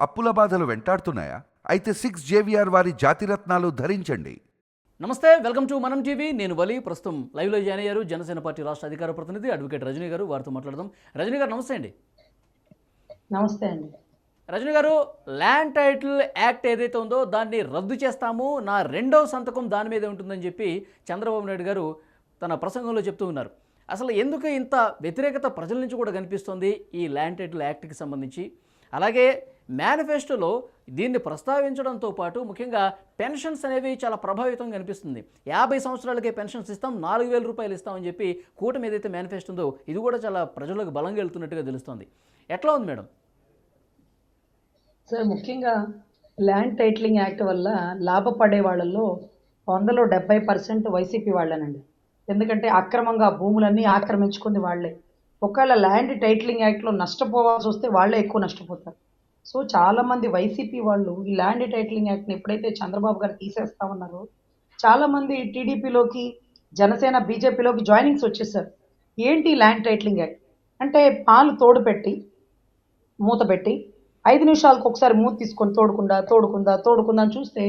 అప్పుల బాధలు వెంటాడుతున్నాయా? అయితే సిక్స్ జేవిఆర్ వారి జాతిరత్నాలు ధరించండి. నమస్తే వెల్కమ్ టు మనం టీవీ. నేను వలి ప్రస్తుతం లైవ్లో జాయిన్ అయ్యారు. జనసేన పార్టీ రాష్ట్ర అధికార ప్రతినిధి అడ్వకేట్ రజనీ గారు. వారితో మాట్లాడదాం. రజనీ గారు నమస్తే అండి. నమస్తే అండి. రజనీ గారు ల్యాండ్ టైటిల్ యాక్ట్ ఏదైతే ఉందో దాన్ని రద్దు చేస్తాము. నా రెండవ సంతకం దాని మీదే ఉంటుందని చెప్పి చంద్రబాబు నాయుడు గారు తన ప్రసంగంలో చెప్తూ ఉన్నారు. అసలు ఎందుకు ఇంత వ్యతిరేకత ప్రజల నుంచి కూడా కనిపిస్తుంది ఈ ల్యాండ్ టైటిల్ యాక్ట్కి సంబంధించి? అలాగే మేనిఫెస్టోలో దీన్ని ప్రస్తావించడంతో పాటు ముఖ్యంగా పెన్షన్స్ అనేవి చాలా ప్రభావితం కనిపిస్తుంది. యాభై సంవత్సరాలకే పెన్షన్స్ ఇస్తాం నాలుగు వేల రూపాయలు ఇస్తామని చెప్పి కూటమి ఏదైతే మేనిఫెస్టో ఉందో ఇది కూడా చాలా ప్రజలకు బలంగా వెళ్తున్నట్టుగా తెలుస్తుంది. ఎట్లా ఉంది మేడం? సార్ ముఖ్యంగా ల్యాండ్ టైటిలింగ్ యాక్ట్ వల్ల లాభపడే వాళ్ళల్లో వందలో డెబ్బై పర్సెంట్ వైసీపీ వాళ్ళేనండి. ఎందుకంటే అక్రమంగా భూములన్నీ ఆక్రమించుకుంది వాళ్ళే. ఒకవేళ ల్యాండ్ టైటిలింగ్ యాక్ట్లో నష్టపోవాల్సి వస్తే వాళ్ళే ఎక్కువ నష్టపోతారు. సో చాలామంది వైసీపీ వాళ్ళు ఈ ల్యాండ్ టైటిలింగ్ యాక్ట్ని ఎప్పుడైతే చంద్రబాబు గారు తీసేస్తామన్నారో చాలామంది టీడీపీలోకి జనసేన బీజేపీలోకి జాయినింగ్స్ వచ్చేసారు. ఏంటి ల్యాండ్ టైటిలింగ్ యాక్ట్ అంటే పాలు తోడు పెట్టి మూత పెట్టి ఐదు నిమిషాలకు ఒకసారి మూత తీసుకొని తోడుకుందా తోడుకుందా తోడుకుందా అని చూస్తే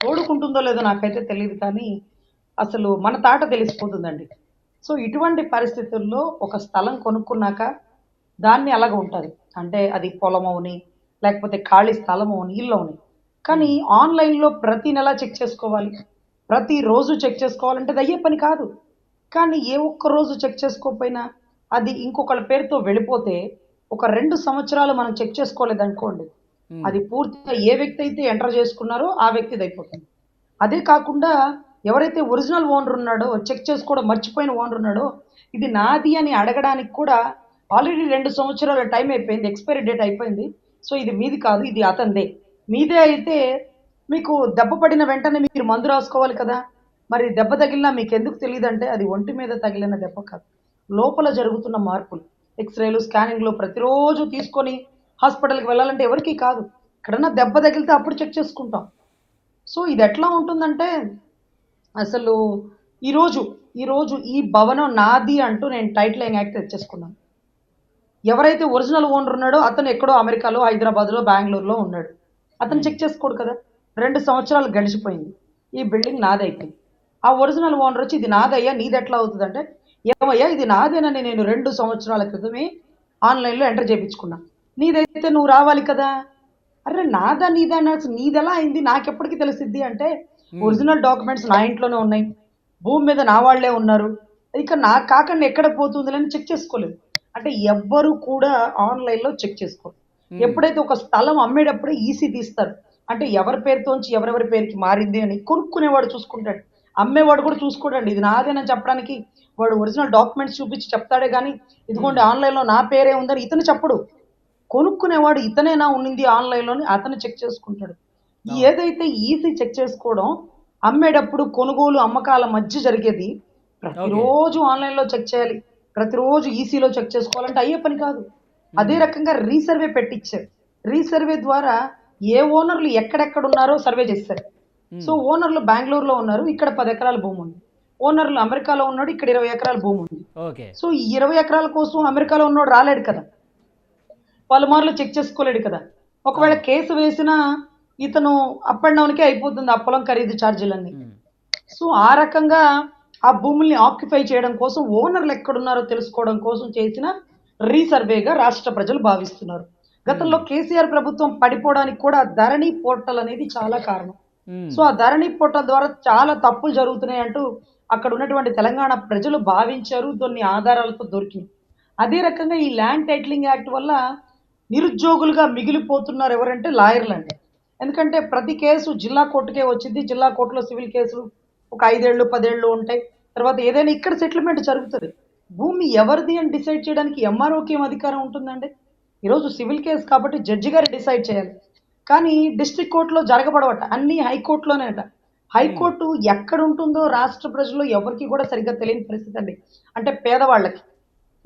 తోడుకుంటుందో లేదో నాకైతే తెలియదు కానీ అసలు మన తాట తెలిసిపోతుందండి. సో ఇటువంటి పరిస్థితుల్లో ఒక స్థలం కొనుక్కున్నాక దాన్ని అలాగ ఉంటుంది? అంటే అది పొలం లేకపోతే ఖాళీ స్థలం అవుని ఇల్లు అవుని కానీ ఆన్లైన్లో ప్రతి నెల చెక్ చేసుకోవాలి. ప్రతి రోజు చెక్ చేసుకోవాలంటే అది అయ్యే పని కాదు. కానీ ఏ ఒక్క రోజు చెక్ చేసుకోకపోయినా అది ఇంకొకళ్ళ పేరుతో వెళ్ళిపోతే ఒక రెండు సంవత్సరాలు మనం చెక్ చేసుకోలేదు అనుకోండి. Hmm. అది పూర్తిగా ఏ వ్యక్తి అయితే ఎంటర్ చేసుకున్నారో ఆ వ్యక్తిది అయిపోతుంది. అదే కాకుండా ఎవరైతే ఒరిజినల్ ఓనర్ ఉన్నాడో చెక్ చేసుకోవడం మర్చిపోయిన ఓనర్ ఉన్నాడో ఇది నాది అని అడగడానికి కూడా ఆల్రెడీ రెండు సంవత్సరాల టైం అయిపోయింది ఎక్స్పైరీ డేట్ అయిపోయింది. సో ఇది మీది కాదు ఇది అతందే మీదే అయితే మీకు దెబ్బ పడిన వెంటనే మీరు మందు రాసుకోవాలి కదా. మరి దెబ్బ తగిలినా మీకు ఎందుకు తెలియదంటే అది ఒంటి మీద తగిలిన దెబ్బ కాదు. లోపల జరుగుతున్న మార్పులు ఎక్స్రేలు స్కానింగ్లు ప్రతిరోజు తీసుకొని హాస్పిటల్కి వెళ్ళాలంటే ఎవరికీ కాదు. ఎక్కడన్నా దెబ్బ తగిలితే అప్పుడు చెక్ చేసుకుంటాం. సో ఇది ఎట్లా ఉంటుందంటే అసలు ఈరోజు ఈరోజు ఈ భవనం నాది అంటూ నేను టైటిల్ యాక్ట్ తెచ్చేసుకున్నాను. ఎవరైతే ఒరిజినల్ ఓనర్ ఉన్నాడో అతను ఎక్కడో అమెరికాలో హైదరాబాద్లో బెంగళూరులో ఉన్నాడు. అతను చెక్ చేసుకోడు కదా. రెండు సంవత్సరాలు గడిచిపోయింది. ఈ బిల్డింగ్ నాదైపోయింది ఆ ఒరిజినల్ ఓనర్ వచ్చి ఇది నాదయ్యా నీది ఎట్లా అవుతుందంటే ఏమయ్యా ఇది నాదేనని నేను రెండు సంవత్సరాల క్రితమే ఆన్లైన్లో ఎంటర్ చేయించుకున్నా. నీదైతే నువ్వు రావాలి కదా. అరే నాదా నీదా? అన్నట్టు నీది ఎలా అయింది? నాకెప్పటికి తెలిసిద్ది? అంటే ఒరిజినల్ డాక్యుమెంట్స్ నా ఇంట్లోనే ఉన్నాయి. భూమి మీద నా వాళ్ళే ఉన్నారు. ఇక నా కాకుండా ఎక్కడ పోతుంది అని చెక్ చేసుకోలేదు. అంటే ఎవ్వరు కూడా ఆన్లైన్లో చెక్ చేసుకోరు. ఎప్పుడైతే ఒక స్థలం అమ్మేటప్పుడే ఈసీ తీస్తారు. అంటే ఎవరి పేరుతోంచి ఎవరెవరి పేరుకి మారింది అని కొనుక్కునేవాడు చూసుకుంటాడు. అమ్మేవాడు కూడా చూసుకోడండి. ఇది నాదేనని చెప్పడానికి వాడు ఒరిజినల్ డాక్యుమెంట్స్ చూపించి చెప్తాడే కానీ ఇదిగోండి ఆన్లైన్లో నా పేరే ఉందని ఇతను చెప్పడు. కొనుక్కునేవాడు ఇతనేనా ఉన్నింది ఆన్లైన్లోని అతను చెక్ చేసుకుంటాడు. ఏదైతే ఈసీ చెక్ చేసుకోవడం అమ్మేటప్పుడు కొనుగోలు అమ్మకాల మధ్య జరిగేది ప్రతిరోజు ఆన్లైన్లో చెక్ చేయాలి. ప్రతిరోజు ఈసీలో చెక్ చేసుకోవాలంటే అయ్యే పని కాదు. అదే రకంగా రీసర్వే పెట్టించారు రీసర్వే ద్వారా ఏ ఓనర్లు ఎక్కడెక్కడ ఉన్నారో సర్వే చేస్తారు. సో ఓనర్లు బెంగళూరులో ఉన్నారు ఇక్కడ పది ఎకరాల భూమి ఉంది. ఓనర్లు అమెరికాలో ఉన్నాడు ఇక్కడ ఇరవై ఎకరాల భూమి ఉంది. సో ఈ ఇరవై ఎకరాల కోసం అమెరికాలో ఉన్నోడు రాలేడు కదా. పలుమార్లు చెక్ చేసుకోలేడు కదా. ఒకవేళ కేసు వేసినా ఇతను అప్ అండ్ డౌన్కే అయిపోతుంది ఆ పొలం ఖరీదు ఛార్జీలన్నీ. సో ఆ రకంగా ఆ భూముల్ని ఆక్యుపై చేయడం కోసం ఓనర్లు ఎక్కడున్నారో తెలుసుకోవడం కోసం చేసిన రీసర్వేగా రాష్ట్ర ప్రజలు భావిస్తున్నారు. గతంలో కేసీఆర్ ప్రభుత్వం పడిపోవడానికి కూడా ధరణి పోర్టల్ అనేది చాలా కారణం. సో ఆ ధరణి పోర్టల్ ద్వారా చాలా తప్పులు జరుగుతున్నాయి అంటూ అక్కడ ఉన్నటువంటి తెలంగాణ ప్రజలు భావించారు కొన్ని ఆధారాలతో దొరికింది అదే రకంగా ఈ ల్యాండ్ టైటిలింగ్ యాక్ట్ వల్ల నిరుద్యోగులుగా మిగిలిపోతున్నారు ఎవరంటే లాయర్లు ఎందుకంటే ప్రతి కేసు జిల్లా కోర్టుకే వచ్చింది జిల్లా కోర్టులో సివిల్ కేసులు ఒక ఐదేళ్ళు పదేళ్ళు ఉంటాయి. తర్వాత ఏదైనా ఇక్కడ సెటిల్మెంట్ జరుగుతుంది. భూమి ఎవరిది అని డిసైడ్ చేయడానికి ఎంఆర్ఓకి ఏం అధికారం ఉంటుందండి? ఈరోజు సివిల్ కేసు కాబట్టి జడ్జి గారు డిసైడ్ చేయాలి. కానీ డిస్ట్రిక్ట్ కోర్టులో జరగబడవట. అన్ని హైకోర్టులోనే అట. హైకోర్టు ఎక్కడ ఉంటుందో రాష్ట్ర ప్రజలు ఎవరికి కూడా సరిగ్గా తెలియని పరిస్థితి అండి. అంటే పేదవాళ్ళకి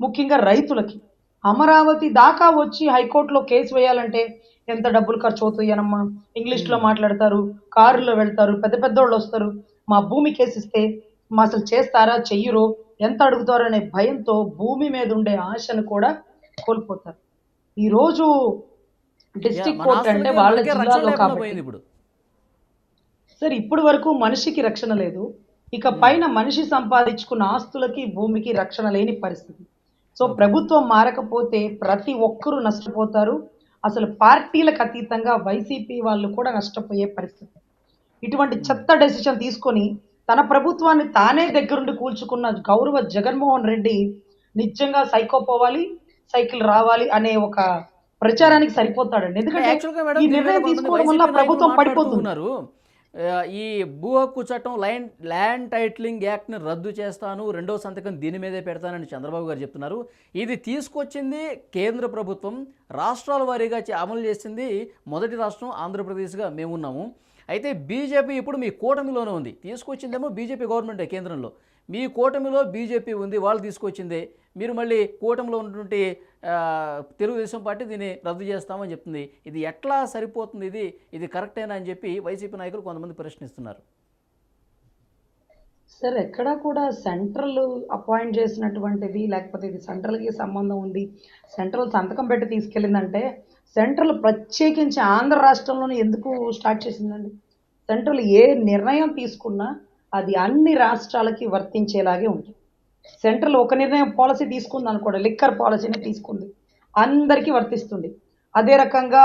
ముఖ్యంగా రైతులకి. అమరావతి దాకా వచ్చి హైకోర్టులో కేసు వేయాలంటే ఎంత డబ్బులు ఖర్చు అవుతాయనమ్మా ఇంగ్లీష్లో మాట్లాడతారు కారులో వెళ్తారు పెద్ద పెద్దోళ్ళు వస్తారు. మా భూమి కేసు ఇస్తే మా అసలు చేస్తారా చెయ్యరు ఎంత అడుగుతారు అనే భయంతో భూమి మీద ఉండే ఆశను కూడా కోల్పోతారు. ఈరోజు డిస్ట్రిక్ట్ మన కోర్ట్ అంటే వాళ్ళ జిల్లాలో కాబట్టి. ఇప్పుడు. సార్ ఇప్పటి వరకు మనిషికి రక్షణ లేదు. ఇక పైన మనిషి సంపాదించుకున్న ఆస్తులకి భూమికి రక్షణ లేని పరిస్థితి. సో ప్రభుత్వం మారకపోతే ప్రతి ఒక్కరూ నష్టపోతారు. అసలు పార్టీలకు అతీతంగా వైసీపీ వాళ్ళు కూడా నష్టపోయే పరిస్థితి. ఇటువంటి చెత్త డెసిషన్ తీసుకొని తన ప్రభుత్వాన్ని తానే దగ్గరుండి కూల్చుకున్న గౌరవ జగన్మోహన్ రెడ్డి నిజంగా సైకో పోవాలి సైకిల్ రావాలి అనే ఒక ప్రచారానికి సరిపోతాడండి. ఎందుకంటే ఈ నిర్ణయం తీసుకోవడం వల్ల ప్రభుత్వం ఆ, ఈ భూ హక్కు చట్టం ల్యాండ్ ల్యాండ్ టైటిలింగ్ యాక్ట్ని రద్దు చేస్తాను రెండో సంతకం దీని మీదే పెడతానని చంద్రబాబు గారు చెప్తున్నారు. ఇది తీసుకొచ్చింది కేంద్ర ప్రభుత్వం రాష్ట్రాల వారీగా అమలు చేసింది మొదటి రాష్ట్రం ఆంధ్రప్రదేశ్గా మేము ఉన్నాము. అయితే బీజేపీ ఇప్పుడు మీ కూటమిలోనే ఉంది. తీసుకొచ్చిందేమో బీజేపీ గవర్నమెంటే కేంద్రంలో. మీ కూటమిలో బీజేపీ ఉంది వాళ్ళు తీసుకొచ్చిందే. మీరు మళ్ళీ కూటమిలో ఉన్నటువంటి తెలుగుదేశం పార్టీ దీన్ని రద్దు చేస్తామని చెప్తుంది. ఇది ఎట్లా సరిపోతుంది ఇది? ఇది కరెక్టేనా అని చెప్పి వైసీపీ నాయకులు కొంతమంది ప్రశ్నిస్తున్నారు. సార్ ఎక్కడా కూడా సెంట్రల్ అపాయింట్ చేసినటువంటిది లేకపోతే ఇది సెంట్రల్కి సంబంధం ఉంది సెంట్రల్ సంతకం పెట్టి తీసుకెళ్ళిందంటే సెంట్రల్ ప్రత్యేకించి ఆంధ్ర రాష్ట్రంలోనే ఎందుకు స్టార్ట్ చేసిందండి? సెంట్రల్ ఏ నిర్ణయం తీసుకున్నా అది అన్ని రాష్ట్రాలకి వర్తించేలాగే ఉంటుంది. సెంట్రల్ ఒక నిర్ణయం పాలసీ తీసుకుంది అనుకోండి లిక్కర్ పాలసీని తీసుకుంది. అందరికీ వర్తిస్తుంది. అదే రకంగా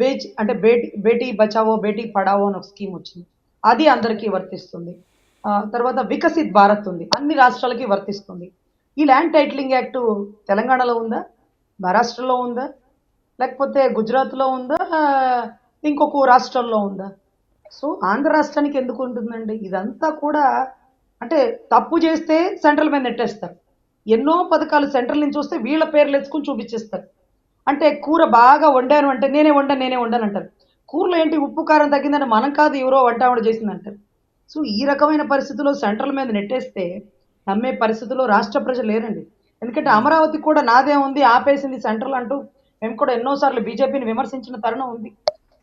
బేచ్ అంటే బేటీ బేటీ బచావో బేటీ పడావో అని ఒక స్కీమ్ వచ్చింది. అది అందరికీ వర్తిస్తుంది. తర్వాత వికసిత్ భారత్ ఉంది. అన్ని రాష్ట్రాలకి వర్తిస్తుంది. ఈ ల్యాండ్ టైటిలింగ్ యాక్ట్ తెలంగాణలో ఉందా? మహారాష్ట్రలో ఉందా? లేకపోతే గుజరాత్లో ఉందా ఇంకొక రాష్ట్రంలో ఉందా? సో ఆంధ్ర రాష్ట్రానికి ఎందుకు ఉంటుందండి? ఇదంతా కూడా అంటే తప్పు చేస్తే సెంట్రల్ మీద నెట్టేస్తారు. ఎన్నో పథకాలు సెంట్రల్ నుంచి వస్తే వీళ్ళ పేర్లు ఎత్తుకుని చూపించేస్తారు. అంటే కూర బాగా వండాను అంటే నేనే వండాను నేనే వండాను అంటారు. కూరలో ఏంటి ఉప్పు కారం తగ్గిందని మనం కాదు ఎవరో వంట ఆవిడ చేసింది అంటారు సో ఈ రకమైన పరిస్థితుల్లో సెంట్రల్ మీద నెట్టేస్తే నమ్మే పరిస్థితుల్లో రాష్ట్ర ప్రజలు లేరండి. ఎందుకంటే అమరావతి కూడా నాదే ఉంది ఆపేసింది సెంట్రల్ అంటూ మేము కూడా ఎన్నోసార్లు బీజేపీని విమర్శించిన తరుణం ఉంది.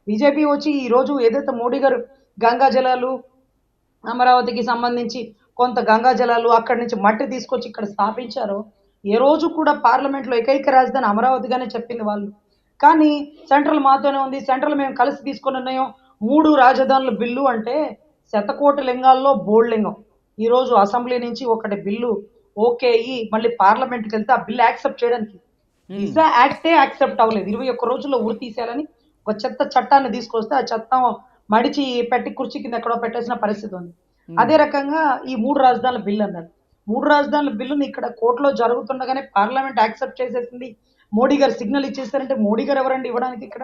బీజేపీ వచ్చి ఈ రోజు ఏదైతే మోడీ గారు గంగా జలాలు అమరావతికి సంబంధించి కొంత గంగా జలాలు అక్కడి నుంచి మట్టి తీసుకొచ్చి ఇక్కడ స్థాపించారో ఏ రోజు కూడా పార్లమెంట్లో ఏకైక రాజధాని అమరావతిగానే చెప్పింది వాళ్ళు. కానీ సెంట్రల్ మాతోనే ఉంది. సెంట్రల్ మేము కలిసి తీసుకొని ఉన్నాయో మూడు రాజధానుల బిల్లు అంటే శతకోటి లింగాల్లో బోల్డ్ లింగం. ఈ రోజు అసెంబ్లీ నుంచి ఒకటి బిల్లు ఓకే అయ్యి మళ్ళీ పార్లమెంట్కి వెళ్తే ఆ బిల్లు యాక్సెప్ట్ చేయడానికి దిశ యాక్టే యాక్సెప్ట్ అవ్వలేదు. ఇరవై ఒక్క రోజుల్లో ఉరి తీసేయాలని ఒక చెత్త చట్టాన్ని తీసుకొస్తే ఆ చట్టం మడిచి పెట్టి కుర్చీ కింద ఎక్కడో పెట్టేసిన పరిస్థితి ఉంది. అదే రకంగా ఈ మూడు రాజధానుల బిల్లు అన్నారు. మూడు రాజధానుల బిల్లుని ఇక్కడ కోర్టులో జరుగుతుండగానే పార్లమెంట్ యాక్సెప్ట్ చేసేసింది. మోడీ గారు సిగ్నల్ ఇచ్చేస్తారంటే మోడీ గారు ఎవరండి ఇవ్వడానికి ఇక్కడ?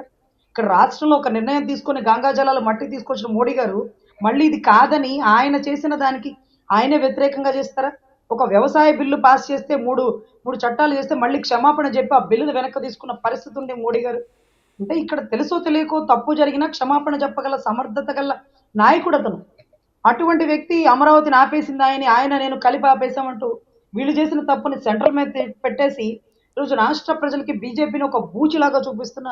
ఇక్కడ రాష్ట్రంలో ఒక నిర్ణయం తీసుకొని గంగా జలాలు మట్టి తీసుకొచ్చిన మోడీ గారు మళ్ళీ ఇది కాదని ఆయన చేసిన దానికి ఆయనే వ్యతిరేకంగా చేస్తారా? ఒక వ్యవసాయ బిల్లు పాస్ చేస్తే మూడు మూడు చట్టాలు చేస్తే మళ్ళీ క్షమాపణ చెప్పి ఆ బిల్లును వెనక్కి తీసుకున్న పరిస్థితి ఉండే మోడీ గారు. అంటే ఇక్కడ తెలుసో తెలియకో తప్పు జరిగినా క్షమాపణ చెప్పగల సమర్థత గల నాయకుడు అతను అటువంటి వ్యక్తి అమరావతిని ఆపేసింది ఆయన ఆయన నేను కలిపి ఆపేశామంటూ వీళ్ళు చేసిన తప్పుని సెంట్రల్ మీద పెట్టేసి ఈరోజు రాష్ట్ర ప్రజలకి బీజేపీని ఒక బూచిలాగా చూపిస్తున్న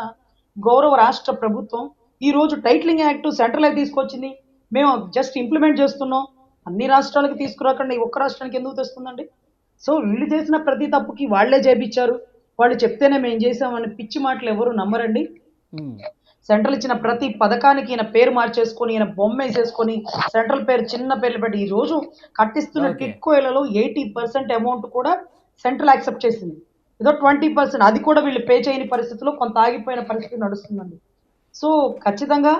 గౌరవ రాష్ట్ర ప్రభుత్వం. ఈరోజు టైట్లింగ్ యాక్ట్ సెంట్రల్ తీసుకొచ్చింది. మేము జస్ట్ ఇంప్లిమెంట్ చేస్తున్నాం. అన్ని రాష్ట్రాలకి తీసుకురాకండి ఈ ఒక్క రాష్ట్రానికి ఎందుకు తెస్తుందండి? సో వీళ్ళు చేసిన ప్రతి తప్పుకి వాళ్ళే చేపించారు వాళ్ళు చెప్తేనే మేము చేసామని పిచ్చి మాటలు ఎవరు నమ్మరండి. సెంట్రల్ ఇచ్చిన ప్రతి పథకానికి ఈయన పేరు మార్చేసుకొని ఈయన బొమ్మ వేసేసుకొని సెంట్రల్ పేరు చిన్న పేర్లు పెట్టి ఈ రోజు కట్టిస్తున్న. టిట్కోయిలలో ఎయిటీ పర్సెంట్ అమౌంట్ కూడా సెంట్రల్ యాక్సెప్ట్ చేసింది. ఏదో ట్వంటీ పర్సెంట్ అది కూడా వీళ్ళు పే చేయని పరిస్థితిలో కొంత ఆగిపోయిన పరిస్థితి నడుస్తుందండి. సో ఖచ్చితంగా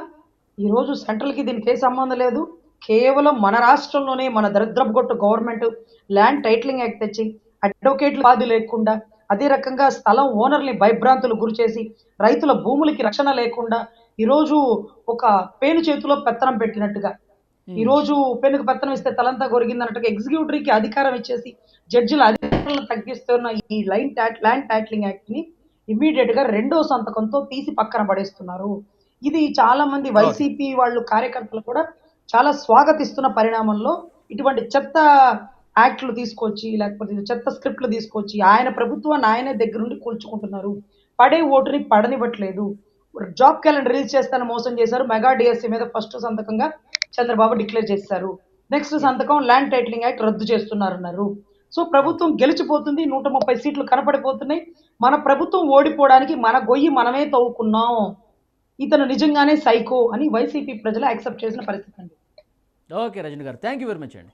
ఈరోజు సెంట్రల్కి దీనికి ఏ సంబంధం లేదు. కేవలం మన రాష్ట్రంలోనే మన దరిద్రపు గొట్టు గవర్నమెంట్ ల్యాండ్ టైటిలింగ్ యాక్ట్ తెచ్చి అడ్వకేట్లు బాధ లేకుండా అదే రకంగా స్థలం ఓనర్ని భయభ్రాంతులు గురి చేసి రైతుల భూములకి రక్షణ లేకుండా ఈరోజు ఒక పేను చేతిలో పెత్తనం పెట్టినట్టుగా. ఈ రోజు పెన్నుకు పెత్తనం ఇస్తే తలంతా కొరిగిందన్నట్టుగా ఎగ్జిక్యూటివ్కి అధికారం ఇచ్చేసి జడ్జిల అధికారాలను తగ్గిస్తున్న ఈ లైన్ ట్యాట్ ల్యాండ్ టైటిలింగ్ యాక్ట్ని ఇమీడియట్గా రెండో సంతకంతో తీసి పక్కన పడేస్తున్నారు. ఇది చాలా మంది వైసీపీ వాళ్ళు కార్యకర్తలు కూడా చాలా స్వాగతిస్తున్న పరిణామంలో ఇటువంటి చెత్త యాక్ట్లు తీసుకొచ్చి లేకపోతే చెత్త స్క్రిప్ట్లు తీసుకొచ్చి ఆయన ప్రభుత్వాన్ని ఆయనే దగ్గరుండి కూల్చుకుంటున్నారు. పడే ఓటుని పడనివ్వట్లేదు. జాబ్ క్యాలెండర్ రిలీజ్ చేస్తాను మోసం చేశారు. మెగా డిఎస్సీ మీద ఫస్ట్ సంతకంగా చంద్రబాబు డిక్లేర్ చేశారు. నెక్స్ట్ సంతకం ల్యాండ్ టైటిలింగ్ యాక్ట్ రద్దు చేస్తున్నారన్నారు. సో ప్రభుత్వం గెలిచిపోతుంది. నూట ముప్పై సీట్లు కనపడిపోతున్నాయి. మన ప్రభుత్వం ఓడిపోవడానికి మన గొయ్యి మనమే తవ్వుకున్నాం. ఇతను నిజంగానే సైకో అని వైసీపీ ప్రజలు యాక్సెప్ట్ చేసిన పరిస్థితి అండి. ఓకే రజని గారు థ్యాంక్ యూ వెరీ మచ్ అండి.